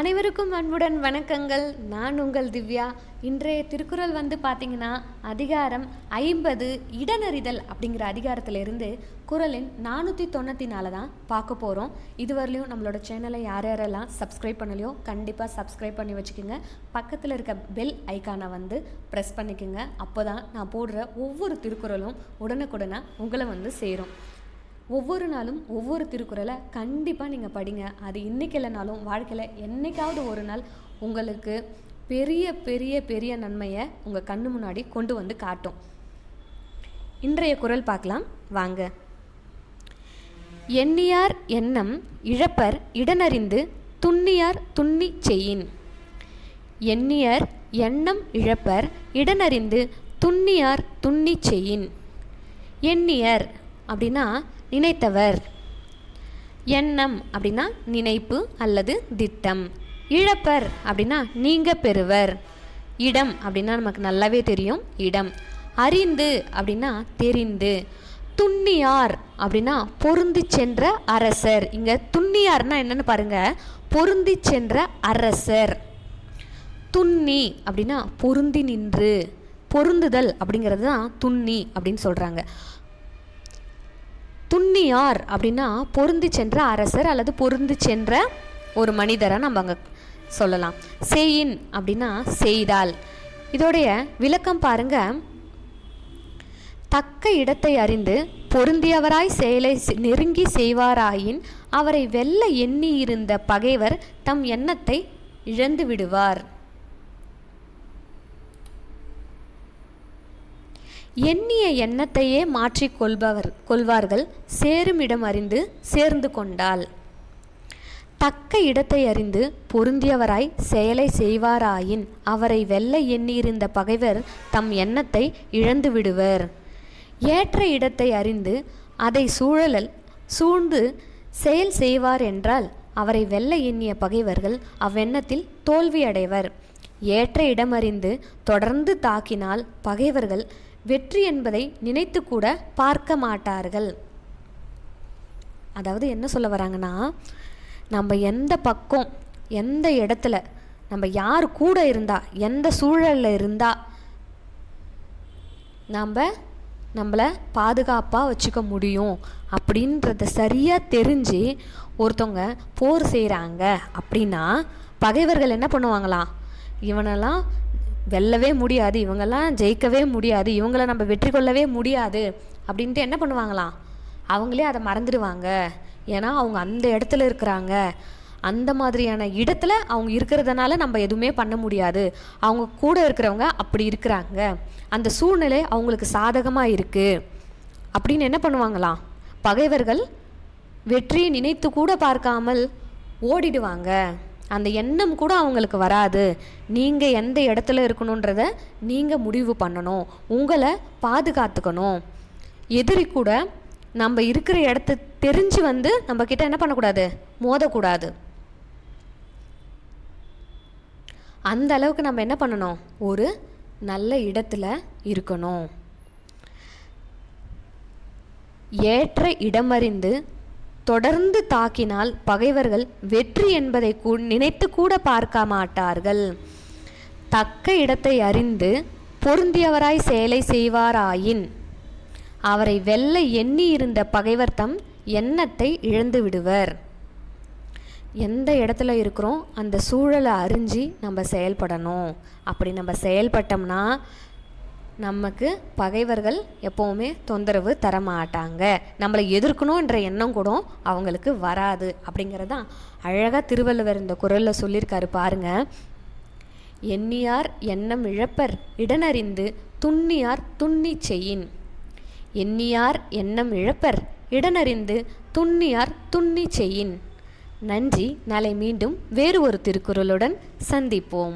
அனைவருக்கும் அன்புடன் வணக்கங்கள். நான் உங்கள் திவ்யா. இன்றைய திருக்குறள் வந்து பார்த்தீங்கன்னா அதிகாரம் ஐம்பது இடனறிதல் அப்படிங்கிற அதிகாரத்திலிருந்து குறளின் நானூற்றி தொண்ணூற்றி நாலு தான் பார்க்க போகிறோம் இதுவரையிலையும் நம்மளோட சேனலை யார் யாரெல்லாம் சப்ஸ்கிரைப் பண்ணலையோ கண்டிப்பாக சப்ஸ்கிரைப் பண்ணி வச்சுக்கோங்க. பக்கத்தில் இருக்க பெல் ஐக்கானை வந்து ப்ரெஸ் பண்ணிக்கோங்க. அப்போ தான் நான் போடுற ஒவ்வொரு திருக்குறளும் உடனுக்குடனே உங்களை வந்து சேரும். ஒவ்வொரு நாளும் ஒவ்வொரு திருக்குறளை கண்டிப்பாக நீங்கள் படிங்க. அது இன்றைக்கி இல்லைனாலும் வாழ்க்கையில் என்னைக்காவது ஒரு நாள் உங்களுக்கு பெரிய பெரிய பெரிய நன்மையை உங்கள் கண்ணு முன்னாடி கொண்டு வந்து காட்டும். இன்றைய குறள் பார்க்கலாம். வாங்க. எண்ணியார் எண்ணம் இழப்பர் இடனறிந்து துண்ணியார் துண்ணி செய்யின். எண்ணியர் எண்ணம் இழப்பர் இடனறிந்து துண்ணியார் துண்ணி செய்யின். எண்ணியர் அப்படின்னா நினைத்தவர். எண்ணம் அப்படின்னா நினைப்பு அல்லது திட்டம். இழப்பர் அப்படின்னா நீங்கள் பெறுவர். இடம் அப்படின்னா நமக்கு நல்லாவே தெரியும் இடம். அறிந்து அப்படின்னா தெரிந்து. துண்ணியார் அப்படின்னா பொருந்தி சென்ற அரசர். இங்கே துண்ணியார்னா என்னென்னு பாருங்கள் பொருந்தி சென்ற அரசர். துண்ணி அப்படின்னா பொருந்தி நின்று. பொருந்துதல் அப்படிங்கிறது தான் துண்ணி அப்படின்னு சொல்கிறாங்க துண்ணியார் அப்படின்னா பொருந்தி சென்ற அரசர் அல்லது பொருந்தி சென்ற ஒரு மனிதரை நம்ம அங்கே சொல்லலாம். செய்யின் அப்படின்னா செய்தால். இதோடைய விளக்கம் பாருங்க. தக்க இடத்தை அறிந்து பொருந்தியவராய் செயலை நெருங்கி செய்வாராயின் அவரை வெல்ல எண்ணியிருந்த பகைவர் தம் எண்ணத்தை இழந்து விடுவார். எண்ணிய எண்ணத்தையே மாற்றிக் கொள்பவர் கொள்வார்கள். சேருமிடம் அறிந்து சேர்ந்து கொண்டால் தக்க இடத்தை அறிந்து பொருந்தியவராய் செயலை செய்வாராயின். அவரை வெல்ல எண்ணியிருந்த பகைவர் தம் எண்ணத்தை இழந்து விடுவர். ஏற்ற இடத்தை அறிந்து அதை சூழலல் சூழ்ந்து செயல் செய்வார் என்றால் அவரை வெல்ல எண்ணிய பகைவர்கள் அவ்வெண்ணத்தில் தோல்வியடைவர். ஏற்ற இடமறிந்து தொடர்ந்து தாக்கினால் பகைவர்கள் வெற்றி என்பதை நினைத்து கூட பார்க்க மாட்டார்கள். அதாவது என்ன சொல்ல வராங்கன்னா நம்ம எந்த பக்கம் எந்த இடத்துல நம்ம யார் கூட இருந்தா எந்த சூழலில் இருந்தா நாம் நம்மளை பாதுகாப்பாக வச்சுக்க முடியும் அப்படின்றத சரியாக தெரிஞ்சு ஒருத்தவங்க போர் செய்கிறாங்க அப்படின்னா பகைவர்கள் என்ன பண்ணுவாங்களாம்? இவனெல்லாம் வெல்லவே முடியாது இவங்கெல்லாம் ஜெயிக்கவே முடியாது இவங்கள நம்ம வெற்றி கொள்ளவே முடியாது அப்படின்ட்டு என்ன பண்ணுவாங்களாம்? அவங்களே அதை மறந்துடுவாங்க. ஏன்னா அவங்க அந்த இடத்துல இருக்கிறாங்க. அந்த மாதிரியான இடத்துல அவங்க இருக்கிறதுனால நம்ம எதுவுமே பண்ண முடியாது. அவங்க கூட இருக்கிறவங்க அப்படி இருக்கிறாங்க. அந்த சூழ்நிலை அவங்களுக்கு சாதகமாக இருக்குது அப்படின்னு என்ன பண்ணுவாங்களாம்? பகைவர்கள் வெற்றியை நினைத்து கூட பார்க்காமல் ஓடிடுவாங்க. அந்த எண்ணம் கூட அவங்களுக்கு வராது. நீங்கள் எந்த இடத்துல இருக்கணுன்றத நீங்கள் முடிவு பண்ணணும். உங்களை பாதுகாத்துக்கணும். எதிரி கூட நம்ம இருக்கிற இடத்த தெரிஞ்சு வந்து நம்ம கிட்ட என்ன பண்ணக்கூடாது? மோதக்கூடாது. அந்த அளவுக்கு நம்ம என்ன பண்ணணும்? ஒரு நல்ல இடத்துல இருக்கணும். ஏற்ற இடமறிந்து தொடர்ந்து தாக்கினால் பகைவர்கள் வெற்றி என்பதை கூ நினைத்து கூட பார்க்க மாட்டார்கள். தக்க இடத்தை அறிந்து பொருந்தியவராய் செயலை செய்வாராயின். அவரை வெல்ல எண்ணி இருந்த பகைவர் தம் எண்ணத்தை இழந்து விடுவர். எந்த இடத்துல இருக்கிறோம் அந்த சூழலை அறிஞ்சு நம்ம செயல்படணும். அப்படி நம்ம செயல்பட்டோம்னா நமக்கு பகைவர்கள் எப்போவுமே தொந்தரவு தர மாட்டாங்க நம்மளை எதிர்க்கணுன்ற எண்ணம் கூட அவங்களுக்கு வராது. அப்படிங்கிறதான் அழகாக திருவள்ளுவர் இந்த குரலில் சொல்லியிருக்காரு பாருங்க. எண்ணியார் எண்ணம் இழப்பர் இடனறிந்து துண்ணியார் துண்ணி செய்யின். எண்ணியார் எண்ணம் இழப்பர் இடனறிந்து துண்ணியார் துண்ணி செய்யின். நன்றி. நாளை மீண்டும் வேறு ஒரு திருக்குறளுடன் சந்திப்போம்.